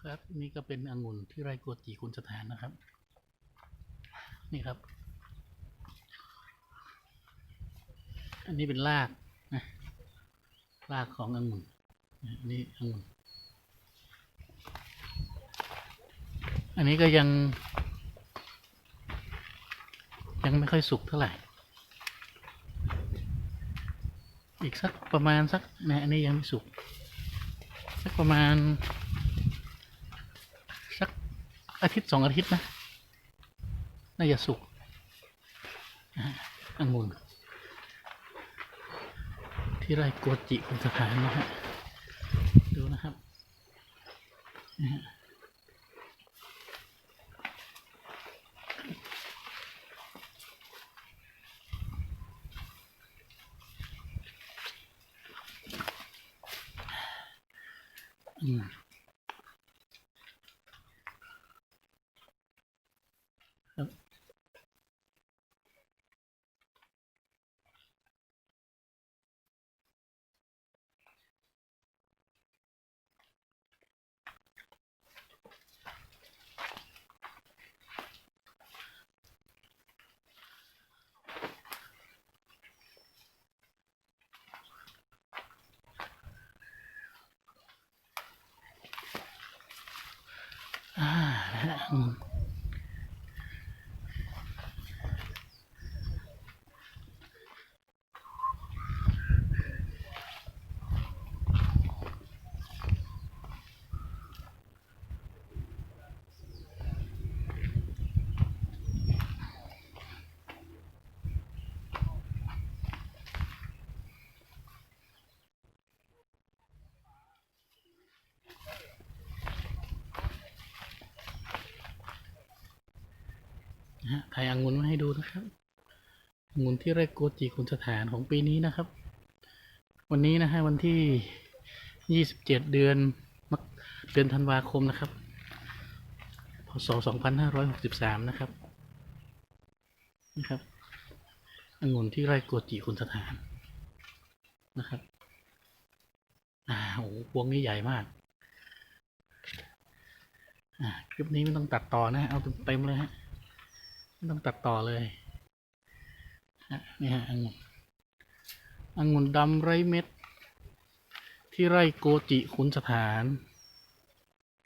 ครับนี่ก็เป็นองุ่นที่ไร่โกจิคุณสถานนะครับ นี่ครับ อันนี้เป็นรากนะรากขององุ่นนะอันนี้องุ่นอันนี้ก็ยัง ยังไม่ค่อยสุกเท่าไหร่ อีกสักประมาณสักนะอันนี้ยังไม่สุก สักประมาณ อาทิตย์สองอาทิตย์นะ น่าจะสุกอะองุ่นที่ไร่โกจิคุณสถานนะฮะ ดูนะครับอืม ครับ นะฮะอืมนะฮะถ่ายองุ่นมาให้ดูนะครับองุ่นที่ไร่โกจิคุณสถานของปีนี้นะครับ วันนี้นะฮะวันที่27เจ็ดเดือนมกเดือนธันวาคมนะครับ พศ2563นห้าร้อยหกสิบสามนะครับนะครับองุ่นที่ไร่โกจิคุณสถานนะครับอ่าโอ้พวงนี้ใหญ่มากอ่าคลิปนี้ไม่ต้องตัดต่อนะ เอาเต็มๆเลยฮะ ต้องตัดต่อเลยนี่ฮะองุ่นองุ่นดำไร้เม็ด ที่ไร่โกจิขุนสถาน